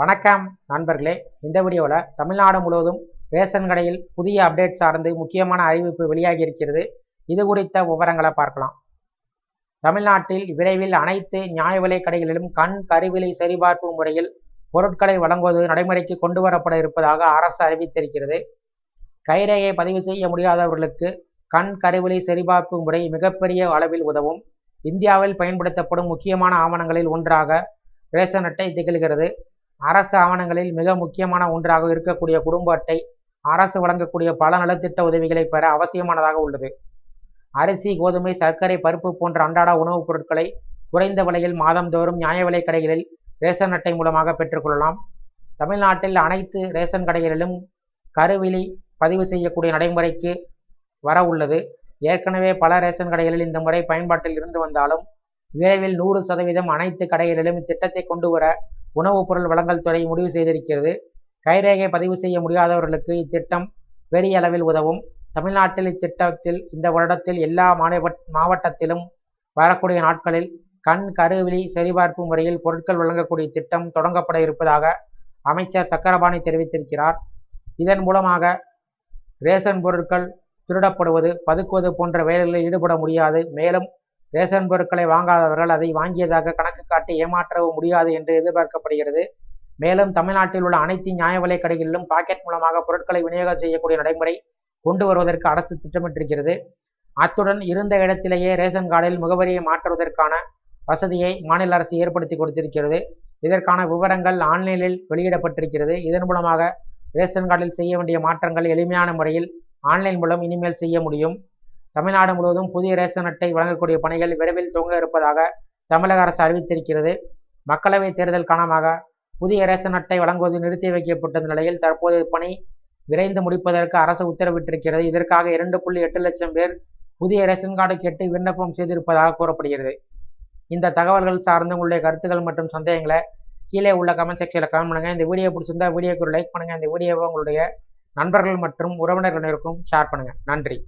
வணக்கம் நண்பர்களே. இந்த வீடியோவில் தமிழ்நாடு முழுவதும் ரேஷன் கடையில் புதிய அப்டேட் சார்ந்து முக்கியமான அறிவிப்பு வெளியாகி இருக்கிறது இது குறித்த விவரங்களை பார்க்கலாம். தமிழ்நாட்டில் விரைவில் அனைத்து நியாய விலை கடைகளிலும் கண் கருவிலை சரிபார்ப்பு முறையில் பொருட்களை வழங்குவது நடைமுறைக்கு கொண்டு வரப்பட இருப்பதாக அரசு அறிவித்திருக்கிறது. கைரேயை பதிவு செய்ய முடியாதவர்களுக்கு கண் கருவிலை சரிபார்ப்பு முறை மிகப்பெரிய அளவில் உதவும். இந்தியாவில் பயன்படுத்தப்படும் முக்கியமான ஆவணங்களில் ஒன்றாக ரேஷன் அட்டை திகழ்கிறது. அரசு ஆவணங்களில் மிக முக்கியமான ஒன்றாக இருக்கக்கூடிய குடும்ப அட்டை அரசு வழங்கக்கூடிய பல நலத்திட்ட உதவிகளை பெற அவசியமானதாக உள்ளது. அரிசி கோதுமை சர்க்கரை பருப்பு போன்ற அன்றாட உணவுப் பொருட்களை குறைந்த விலையில் மாதந்தோறும் நியாய விலை கடைகளில் ரேஷன் அட்டை மூலமாக பெற்றுக்கொள்ளலாம். தமிழ்நாட்டில் அனைத்து ரேஷன் கடைகளிலும் கருவிலி பதிவு செய்யக்கூடிய நடைமுறைக்கு வர உள்ளது. ஏற்கனவே பல ரேஷன் கடைகளில் இந்த முறை பயன்பாட்டில் இருந்து வந்தாலும் விரைவில் நூறு சதவீதம் அனைத்து கடைகளிலும் இத்திட்டத்தை கொண்டு வர உணவுப் பொருள் வழங்கல் துறை முடிவு செய்திருக்கிறது. கைரேகை பதிவு செய்ய முடியாதவர்களுக்கு இத்திட்டம் பெரிய அளவில் உதவும். தமிழ்நாட்டில் இத்திட்டத்தில் இந்த வருடத்தில் எல்லா மாநில மாவட்டத்திலும் வரக்கூடிய நாட்களில் கண் கருவிழி சரிபார்ப்பு முறையில் பொருட்கள் வழங்கக்கூடிய திட்டம் தொடங்கப்பட இருப்பதாக அமைச்சர் சக்கரபாணி தெரிவித்திருக்கிறார். இதன் மூலமாக ரேஷன் பொருட்கள் திருடப்படுவது பதுக்குவது போன்ற வேலைகளில் ஈடுபட முடியாது. மேலும் ரேஷன் பொருட்களை வாங்காதவர்கள் அதை வாங்கியதாக கணக்கு காட்டி ஏமாற்றவும் முடியாது என்று எதிர்பார்க்கப்படுகிறது. மேலும் தமிழ்நாட்டில் உள்ள அனைத்து நியாய விலை கடைகளிலும் பாக்கெட் மூலமாக பொருட்களை விநியோகம் செய்யக்கூடிய நடைமுறை கொண்டு வருவதற்கு அரசு திட்டமிட்டிருக்கிறது. அத்துடன் இருந்த இடத்திலேயே ரேஷன் கார்டில் முகவரியை மாற்றுவதற்கான வசதியை மாநில அரசு ஏற்படுத்தி கொடுத்திருக்கிறது. இதற்கான விவரங்கள் ஆன்லைனில் வெளியிடப்பட்டிருக்கிறது. இதன் மூலமாக ரேஷன் கார்டில் செய்ய வேண்டிய மாற்றங்கள் எளிமையான முறையில் ஆன்லைன் மூலம் இனிமேல் செய்ய முடியும். தமிழ்நாடு முழுவதும் புதிய ரேஷன் அட்டை வழங்கக்கூடிய பணிகள் விரைவில் துவங்க இருப்பதாக தமிழக அரசு அறிவித்திருக்கிறது. மக்களவைத் தேர்தல் காரணமாக புதிய ரேஷன் அட்டை வழங்குவது நிறுத்தி வைக்கப்பட்ட நிலையில் தற்போது பணி விரைந்து முடிப்பதற்கு அரசு உத்தரவிட்டிருக்கிறது. இதற்காக இரண்டு புள்ளி எட்டு லட்சம் பேர் புதிய ரேஷன் கார்டு கேட்டு விண்ணப்பம் செய்திருப்பதாக கூறப்படுகிறது. இந்த தகவல்கள் சார்ந்து உங்களுடைய கருத்துக்கள் மற்றும் சந்தேகங்களை கீழே உள்ள கமெண்ட் செக்ஷனில் கமெண்ட் பண்ணுங்கள் இந்த வீடியோ பிடிச்சிருந்தா வீடியோக்கு ஒரு லைக் பண்ணுங்கள் இந்த வீடியோவை உங்களுடைய நண்பர்கள் மற்றும் உறவினர்களுக்கும் ஷேர் பண்ணுங்கள் நன்றி.